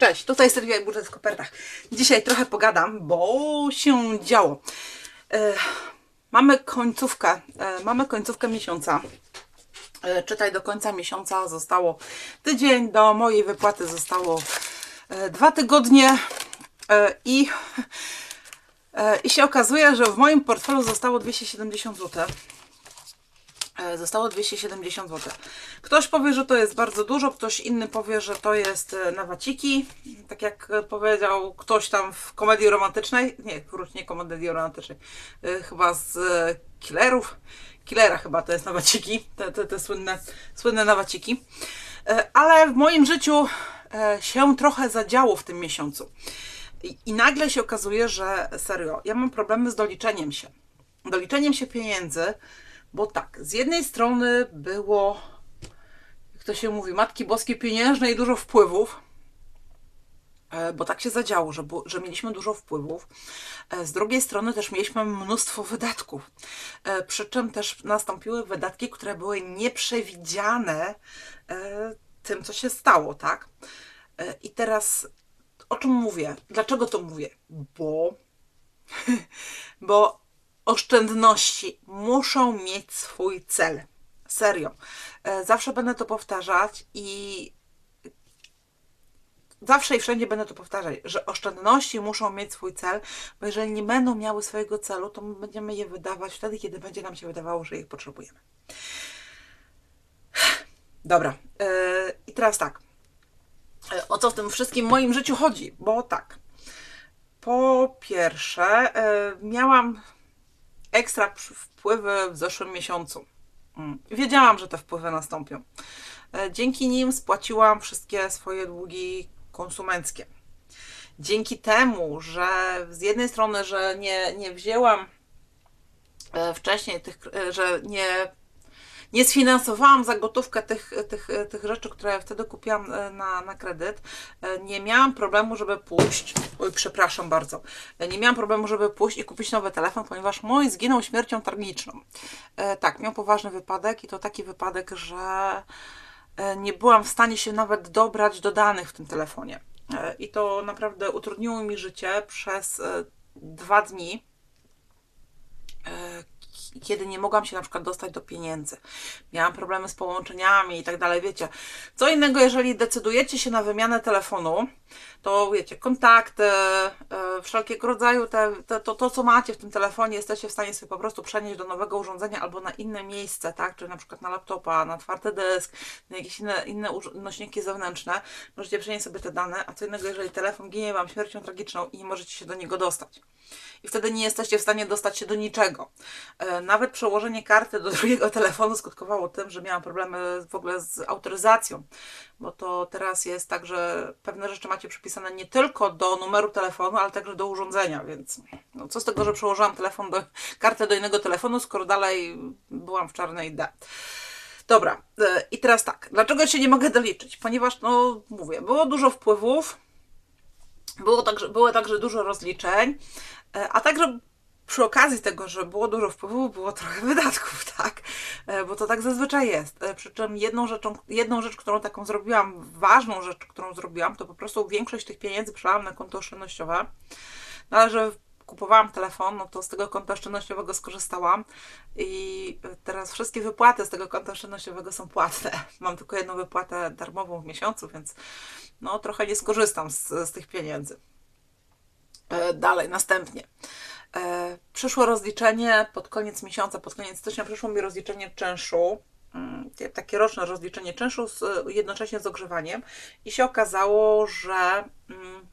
Cześć, tutaj Sylwia i Budżet w kopertach. Dzisiaj trochę pogadam, bo się działo. E, mamy końcówkę, e, mamy końcówkę miesiąca. E, czytaj do końca miesiąca zostało tydzień, do mojej wypłaty zostało e, dwa tygodnie e, i, e, i się okazuje, że w moim portfelu zostało 270 zł. E, Zostało 270 zł. Ktoś powie, że to jest bardzo dużo, ktoś inny powie, że to jest e, na waciki. Tak jak e, powiedział ktoś tam w komedii romantycznej, nie, wróć, nie komedii romantycznej, chyba z killerów. Killera chyba to jest na waciki, te, te, te słynne, słynne na waciki. Ale w moim życiu się trochę zadziało w tym miesiącu. I, I nagle się okazuje, że serio, ja mam problemy z doliczeniem się. Doliczeniem się pieniędzy, bo tak, z jednej strony było, jak to się mówi, Matki Boskie pieniężne i dużo wpływów, e, bo tak się zadziało, że, że mieliśmy dużo wpływów. E, Z drugiej strony też mieliśmy mnóstwo wydatków, E, przy czym też nastąpiły wydatki, które były nieprzewidziane tym, co się stało, tak? I teraz o czym mówię? Dlaczego to mówię? Bo bo oszczędności muszą mieć swój cel. Serio. E, Zawsze będę to powtarzać i zawsze i wszędzie będę to powtarzać, że oszczędności muszą mieć swój cel, bo jeżeli nie będą miały swojego celu, to my będziemy je wydawać wtedy, kiedy będzie nam się wydawało, że ich potrzebujemy. Dobra. e, I teraz tak. E, O co w tym wszystkim moim życiu chodzi? Bo tak. Po pierwsze, miałam ekstra wpływy w zeszłym miesiącu. Mm, Wiedziałam, że te wpływy nastąpią. E, Dzięki nim spłaciłam wszystkie swoje długi konsumenckie. Dzięki temu, że z jednej strony, że nie, nie wzięłam e, wcześniej tych, e, że nie, nie sfinansowałam za gotówkę tych, tych, tych rzeczy, które wtedy kupiłam e, na, na kredyt, e, nie miałam problemu, żeby pójść, oj przepraszam bardzo, E, nie miałam problemu, żeby pójść i kupić nowy telefon, ponieważ mój zginął śmiercią tragiczną. Tak, miał poważny wypadek i to taki wypadek, że nie byłam w stanie się nawet dobrać do danych w tym telefonie. I to naprawdę utrudniło mi życie przez dwa dni, kiedy nie mogłam się na przykład dostać do pieniędzy. Miałam problemy z połączeniami i tak dalej, wiecie. Co innego, jeżeli decydujecie się na wymianę telefonu, to wiecie, kontakty, e, wszelkiego rodzaju te, te, to, to, co macie w tym telefonie, jesteście w stanie sobie po prostu przenieść do nowego urządzenia albo na inne miejsce, tak? Czy na przykład na laptopa, na twardy dysk, na jakieś inne, inne nośniki zewnętrzne. Możecie przenieść sobie te dane, a co innego, jeżeli telefon ginie Wam śmiercią tragiczną i nie możecie się do niego dostać. I wtedy nie jesteście w stanie dostać się do niczego. E, Nawet przełożenie karty do drugiego telefonu skutkowało tym, że miałam problemy w ogóle z autoryzacją, bo to teraz jest tak, że pewne rzeczy macie przypisane nie tylko do numeru telefonu, ale także do urządzenia, więc no, co z tego, że przełożyłam telefon do, kartę do innego telefonu, skoro dalej byłam w czarnej D. Dobra, e, i teraz tak, dlaczego się nie mogę doliczyć? Ponieważ, no mówię, było dużo wpływów, było także, było także dużo rozliczeń, e, a także przy okazji tego, że było dużo wpływów, było trochę wydatków, tak? E, Bo to tak zazwyczaj jest. E, Przy czym jedną rzeczą, jedną rzecz, którą taką zrobiłam, ważną rzecz, którą zrobiłam, to po prostu większość tych pieniędzy przelałam na konto oszczędnościowe. No ale że kupowałam telefon, no to z tego konta oszczędnościowego skorzystałam i teraz wszystkie wypłaty z tego konta oszczędnościowego są płatne. Mam tylko jedną wypłatę darmową w miesiącu, więc no trochę nie skorzystam z, z tych pieniędzy. E, Dalej, następnie. E, Przyszło rozliczenie pod koniec miesiąca, pod koniec stycznia przyszło mi rozliczenie czynszu, mm, takie roczne rozliczenie czynszu z, jednocześnie z ogrzewaniem i się okazało, że mm,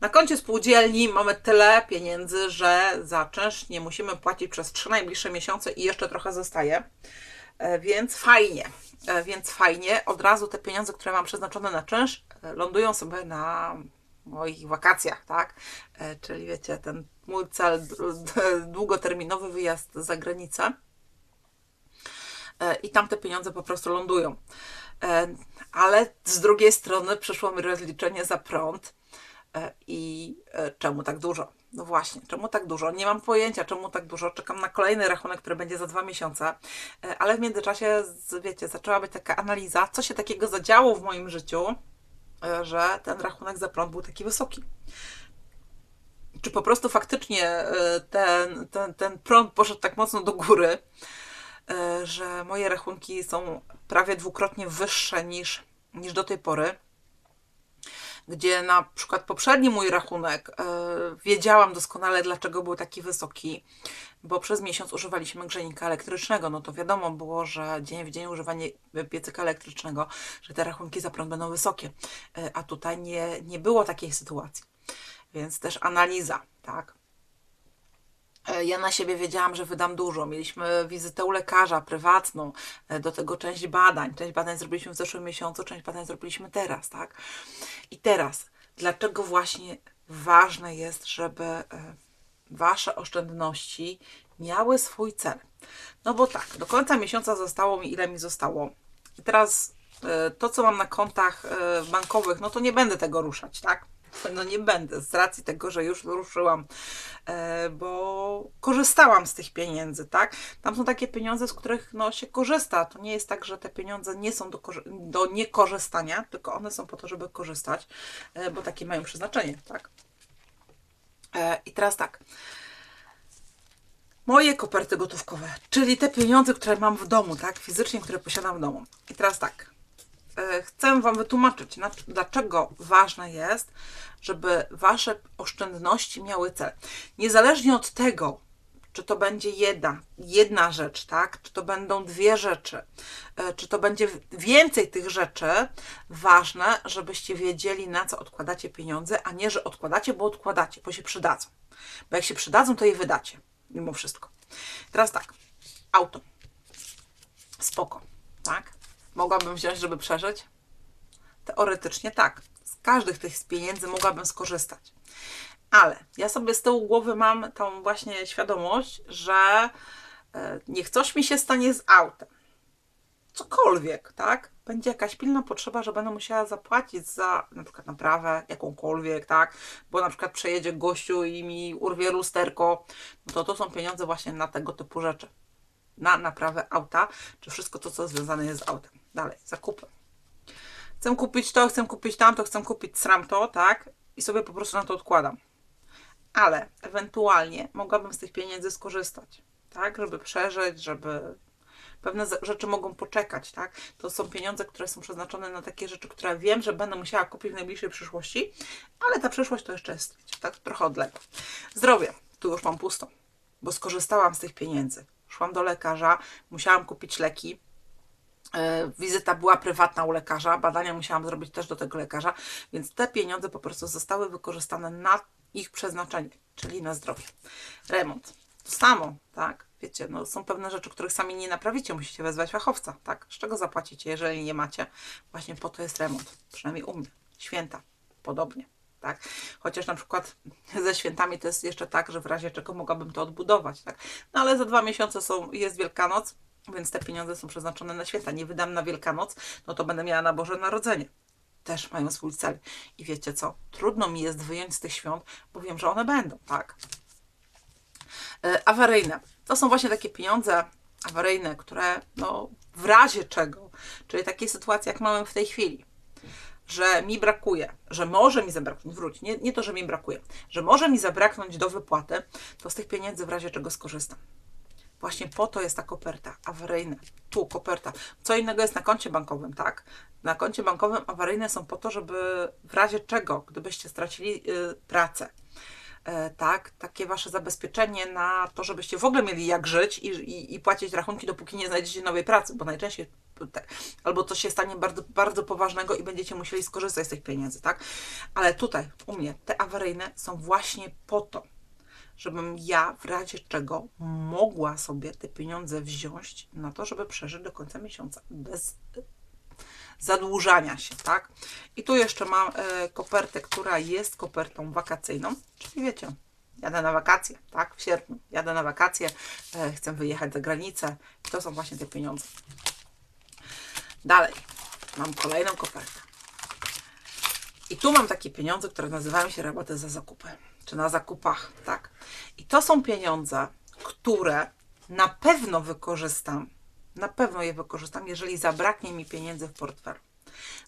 na koncie spółdzielni mamy tyle pieniędzy, że za czynsz nie musimy płacić przez trzy najbliższe miesiące i jeszcze trochę zostaje. E, Więc fajnie, E, więc fajnie. Od razu te pieniądze, które mam przeznaczone na czynsz, lądują sobie na moich wakacjach, tak? E, Czyli wiecie, ten mój cel, długoterminowy wyjazd za granicę. E, I tam te pieniądze po prostu lądują. E, Ale z drugiej strony przyszło mi rozliczenie za prąd. I czemu tak dużo? No właśnie, czemu tak dużo? Nie mam pojęcia, czemu tak dużo. Czekam na kolejny rachunek, który będzie za dwa miesiące. Ale w międzyczasie, wiecie, zaczęła być taka analiza, co się takiego zadziało w moim życiu, że ten rachunek za prąd był taki wysoki. Czy po prostu faktycznie e, ten, ten, ten prąd poszedł tak mocno do góry, e, że moje rachunki są prawie dwukrotnie wyższe niż, niż do tej pory gdzie na przykład poprzedni mój rachunek e, wiedziałam doskonale, dlaczego był taki wysoki, bo przez miesiąc używaliśmy grzejnika elektrycznego. No to wiadomo było, że dzień w dzień używanie piecyka elektrycznego, że te rachunki za prąd będą wysokie. E, a tutaj nie, nie było takiej sytuacji. Więc też analiza, tak. E, ja na siebie wiedziałam, że wydam dużo. Mieliśmy wizytę u lekarza prywatną, e, do tego część badań. Część badań zrobiliśmy w zeszłym miesiącu, część badań zrobiliśmy teraz, tak? I teraz, dlaczego właśnie ważne jest, żeby e, Wasze oszczędności miały swój cel? No bo tak, do końca miesiąca zostało mi, ile mi zostało. I teraz to, co mam na kontach bankowych, no to nie będę tego ruszać, tak? No nie będę z racji tego, że już ruszyłam, e, bo korzystałam z tych pieniędzy, tak? Tam są takie pieniądze, z których no, się korzysta. To nie jest tak, że te pieniądze nie są do, do niekorzystania, tylko one są po to, żeby korzystać, e, bo takie mają przeznaczenie, tak? E, I teraz tak. Moje koperty gotówkowe, czyli te pieniądze, które mam w domu, tak? Fizycznie, które posiadam w domu. I teraz tak. E, chcę Wam wytłumaczyć, dlaczego ważne jest, żeby Wasze oszczędności miały cel. Niezależnie od tego, czy to będzie jedna, jedna rzecz, tak? Czy to będą dwie rzeczy, e, czy to będzie więcej tych rzeczy, ważne, żebyście wiedzieli, na co odkładacie pieniądze, a nie, że odkładacie, bo odkładacie, bo się przydadzą. Bo jak się przydadzą, to je wydacie, mimo wszystko. Teraz tak, auto. Spoko, tak? Mogłabym wziąć, żeby przeżyć? Teoretycznie tak. Z każdych tych pieniędzy mogłabym skorzystać. Ale ja sobie z tyłu głowy mam tą właśnie świadomość, że e, niech coś mi się stanie z autem. Cokolwiek, tak? Będzie jakaś pilna potrzeba, że będę musiała zapłacić za na przykład naprawę jakąkolwiek, tak? Bo na przykład przejedzie gościu i mi urwie lusterko, no to to są pieniądze właśnie na tego typu rzeczy. Na naprawę auta, czy wszystko to, co związane jest z autem. Dalej, zakupy. Chcę kupić to, chcę kupić tamto, chcę kupić sramto, tak? I sobie po prostu na to odkładam. Ale ewentualnie mogłabym z tych pieniędzy skorzystać, tak? Żeby przeżyć, żeby pewne rzeczy mogą poczekać, tak? To są pieniądze, które są przeznaczone na takie rzeczy, które wiem, że będę musiała kupić w najbliższej przyszłości, ale ta przyszłość to jeszcze jest, tak? Trochę odlega. Zdrowie. Tu już mam pusto, bo skorzystałam z tych pieniędzy. Szłam do lekarza, musiałam kupić leki, wizyta była prywatna u lekarza, badania musiałam zrobić też do tego lekarza, więc te pieniądze po prostu zostały wykorzystane na ich przeznaczenie, czyli na zdrowie. Remont. To samo, tak? Wiecie, no są pewne rzeczy, których sami nie naprawicie, musicie wezwać fachowca, tak? Z czego zapłacicie, jeżeli nie macie? Właśnie po to jest remont, przynajmniej u mnie. Święta, podobnie. Tak? Chociaż na przykład ze świętami to jest jeszcze tak, że w razie czego mogłabym to odbudować, tak? No ale za dwa miesiące są, jest Wielkanoc, więc te pieniądze są przeznaczone na święta. Nie wydam na Wielkanoc, no to będę miała na Boże Narodzenie. Też mają swój cel. I wiecie co? Trudno mi jest wyjąć z tych świąt, bo wiem, że one będą, tak? E, awaryjne. To są właśnie takie pieniądze awaryjne, które no, w razie czego, czyli takiej sytuacji, jak mamy w tej chwili, że mi brakuje, że może mi zabraknąć, wróć, nie, nie to, że mi brakuje, że może mi zabraknąć do wypłaty, to z tych pieniędzy w razie czego skorzystam. Właśnie po to jest ta koperta awaryjna. Tu koperta. Co innego jest na koncie bankowym, tak? Na koncie bankowym awaryjne są po to, żeby w razie czego, gdybyście stracili yy, pracę, e, tak, takie wasze zabezpieczenie na to, żebyście w ogóle mieli jak żyć i, i, i płacić rachunki, dopóki nie znajdziecie nowej pracy, bo najczęściej tak, albo coś się stanie bardzo, bardzo poważnego i będziecie musieli skorzystać z tych pieniędzy, tak? Ale tutaj, u mnie, te awaryjne są właśnie po to, żebym ja w razie czego mogła sobie te pieniądze wziąć na to, żeby przeżyć do końca miesiąca bez zadłużania się, tak? I tu jeszcze mam e, kopertę, która jest kopertą wakacyjną, czyli wiecie, jadę na wakacje, tak? W sierpniu jadę na wakacje, e, chcę wyjechać za granicę to są właśnie te pieniądze. Dalej, mam kolejną kopertę. I tu mam takie pieniądze, które nazywają się rabaty za zakupy czy na zakupach, tak? I to są pieniądze, które na pewno wykorzystam, na pewno je wykorzystam, jeżeli zabraknie mi pieniędzy w portfelu.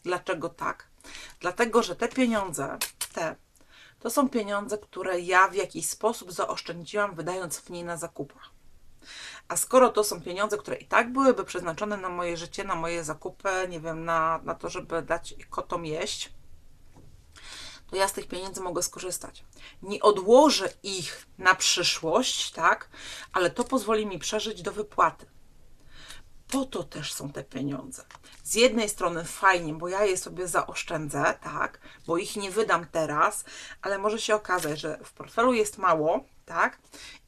Dlaczego tak? Dlatego, że te pieniądze, te, to są pieniądze, które ja w jakiś sposób zaoszczędziłam, wydając w niej na zakupach. A skoro to są pieniądze, które i tak byłyby przeznaczone na moje życie, na moje zakupy, nie wiem, na, na to, żeby dać kotom jeść, to ja z tych pieniędzy mogę skorzystać. Nie odłożę ich na przyszłość, tak, ale to pozwoli mi przeżyć do wypłaty. Po to też są te pieniądze. Z jednej strony fajnie, bo ja je sobie zaoszczędzę, tak, bo ich nie wydam teraz, ale może się okazać, że w portfelu jest mało, tak,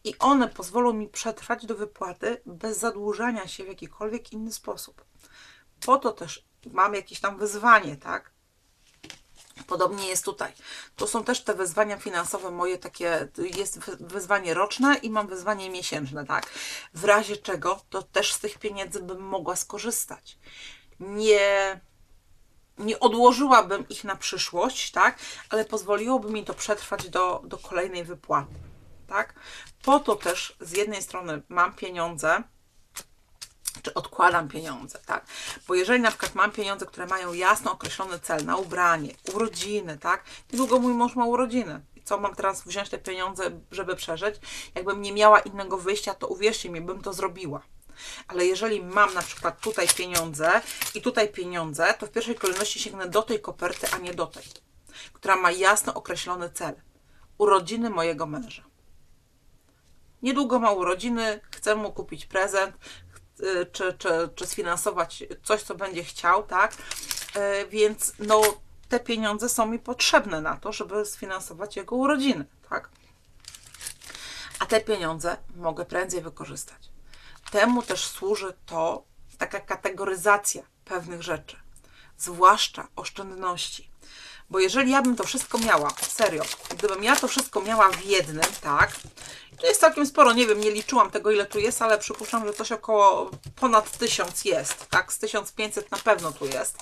i one pozwolą mi przetrwać do wypłaty bez zadłużania się w jakikolwiek inny sposób. Po to też mam jakieś tam wyzwanie, tak, Podobnie jest tutaj. To są też te wyzwania finansowe moje takie, jest wyzwanie roczne i mam wyzwanie miesięczne, tak? W razie czego to też z tych pieniędzy bym mogła skorzystać. Nie, nie odłożyłabym ich na przyszłość, tak? Ale pozwoliłoby mi to przetrwać do, do kolejnej wypłaty, tak? Po to też z jednej strony mam pieniądze, czy odkładam pieniądze, tak? Bo jeżeli na przykład mam pieniądze, które mają jasno określony cel na ubranie, urodziny, tak? Niedługo mój mąż ma urodziny. Co mam teraz wziąć te pieniądze, żeby przeżyć? Jakbym nie miała innego wyjścia, to uwierzcie mi, bym to zrobiła. Ale jeżeli mam na przykład tutaj pieniądze i tutaj pieniądze, to w pierwszej kolejności sięgnę do tej koperty, a nie do tej, która ma jasno określony cel. Urodziny mojego męża. Niedługo ma urodziny, chcę mu kupić prezent, czy, czy, czy sfinansować coś, co będzie chciał, tak? Y, więc no, te pieniądze są mi potrzebne na to, żeby sfinansować jego urodziny, tak? A te pieniądze mogę prędzej wykorzystać. Temu też służy to taka kategoryzacja pewnych rzeczy, zwłaszcza oszczędności. Bo jeżeli ja bym to wszystko miała, serio, gdybym ja to wszystko miała w jednym, tak, to jest całkiem sporo, nie wiem, nie liczyłam tego ile tu jest, ale przypuszczam, że coś około ponad 1000 jest, tak, z 1500 na pewno tu jest.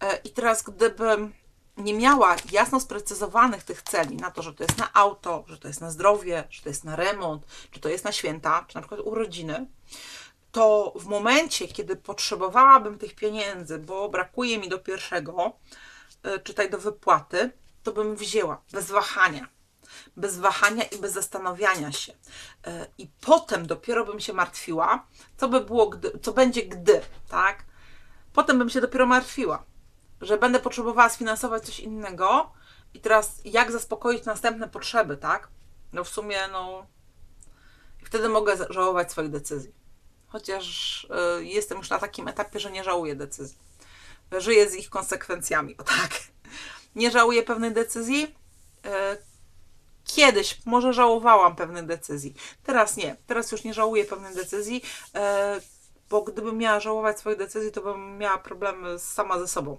E, I teraz gdybym nie miała jasno sprecyzowanych tych celi na to, że to jest na auto, że to jest na zdrowie, że to jest na remont, czy to jest na święta, czy na przykład urodziny, to w momencie, kiedy potrzebowałabym tych pieniędzy, bo brakuje mi do pierwszego, czytaj do wypłaty, to bym wzięła bez wahania bez wahania i bez zastanawiania się. E, I potem dopiero bym się martwiła, co by było, gdy, co będzie gdy, tak? Potem bym się dopiero martwiła, że będę potrzebowała sfinansować coś innego i teraz jak zaspokoić następne potrzeby, tak? No w sumie, no. Wtedy mogę żałować swoich decyzji. Chociaż y, jestem już na takim etapie, że nie żałuję decyzji. Żyję z ich konsekwencjami, o tak. Nie żałuję pewnej decyzji, y, Kiedyś może żałowałam pewnych decyzji. Teraz nie. Teraz już nie żałuję pewnych decyzji, e, bo gdybym miała żałować swoich decyzji, to bym miała problemy sama ze sobą.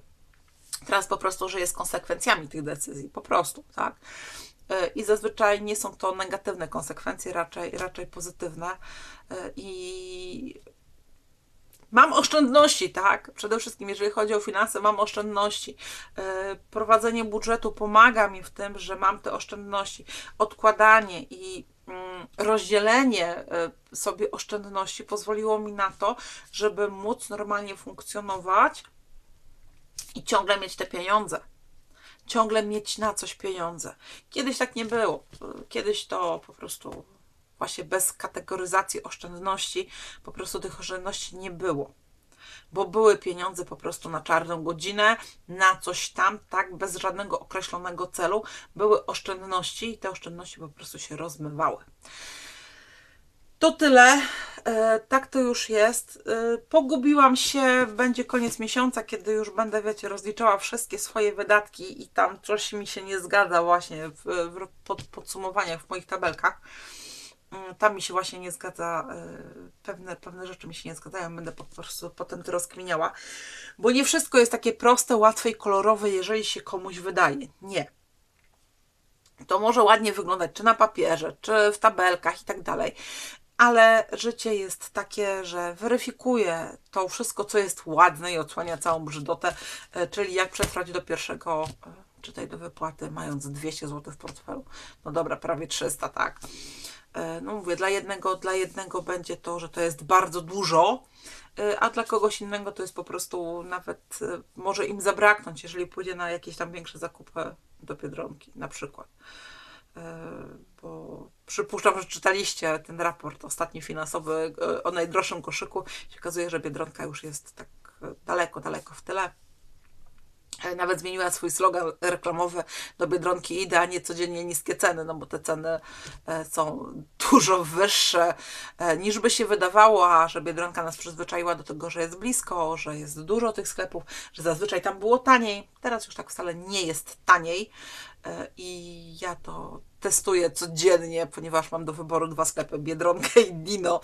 Teraz po prostu żyję z konsekwencjami tych decyzji. Po prostu, tak? E, I zazwyczaj nie są to negatywne konsekwencje, raczej, raczej pozytywne. E, I Mam oszczędności, tak? Przede wszystkim, jeżeli chodzi o finanse, mam oszczędności. E, prowadzenie budżetu pomaga mi w tym, że mam te oszczędności. Odkładanie i mm, rozdzielenie e, sobie oszczędności pozwoliło mi na to, żeby móc normalnie funkcjonować i ciągle mieć te pieniądze. Ciągle mieć na coś pieniądze. Kiedyś tak nie było. Kiedyś to po prostu właśnie bez kategoryzacji oszczędności, po prostu tych oszczędności nie było. Bo były pieniądze po prostu na czarną godzinę, na coś tam, tak, bez żadnego określonego celu. Były oszczędności i te oszczędności po prostu się rozmywały. To tyle. E, tak to już jest. E, pogubiłam się. Będzie koniec miesiąca, kiedy już będę, wiecie, rozliczała wszystkie swoje wydatki i tam coś mi się nie zgadza właśnie w, w pod, podsumowaniach w moich tabelkach. Mm, tam mi się właśnie nie zgadza, e, pewne, pewne rzeczy mi się nie zgadzają, będę po prostu potem to rozkminiała, bo nie wszystko jest takie proste, łatwe i kolorowe, jeżeli się komuś wydaje. Nie. To może ładnie wyglądać, czy na papierze, czy w tabelkach i tak dalej, ale życie jest takie, że weryfikuje to wszystko, co jest ładne i odsłania całą brzydotę, e, czyli jak przetrwać do pierwszego, e, czytaj do wypłaty, mając 200 zł w portfelu. No dobra, prawie 300, tak No mówię, dla jednego, dla jednego będzie to, że to jest bardzo dużo, e, a dla kogoś innego to jest po prostu nawet e, może im zabraknąć, jeżeli pójdzie na jakieś tam większe zakupy do Biedronki na przykład. E, Bo przypuszczam, że czytaliście ten raport ostatni finansowy e, o najdroższym koszyku. Się okazuje, że Biedronka już jest tak e, daleko, daleko w tyle. E, Nawet zmieniła swój slogan reklamowy do Biedronki idę, a nie codziennie niskie ceny, no bo te ceny e, są dużo wyższe e, niż by się wydawało, a że Biedronka nas przyzwyczaiła do tego, że jest blisko, że jest dużo tych sklepów, że zazwyczaj tam było taniej. Teraz już tak wcale nie jest taniej i ja to testuję codziennie, ponieważ mam do wyboru dwa sklepy, Biedronkę i Dino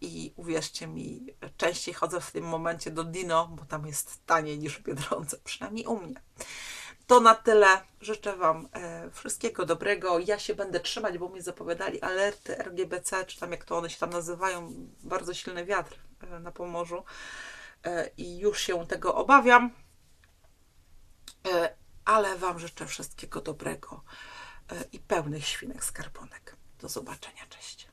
i uwierzcie mi, częściej chodzę w tym momencie do Dino, bo tam jest taniej niż w Biedronce, przynajmniej u mnie. To na tyle. Życzę Wam e, wszystkiego dobrego. Ja się będę trzymać, bo mi zapowiadali alerty RGBC, czy tam jak to one się tam nazywają, bardzo silny wiatr e, na Pomorzu e, i już się tego obawiam. E, ale Wam życzę wszystkiego dobrego e, i pełnych świnek skarbonek. Do zobaczenia, cześć.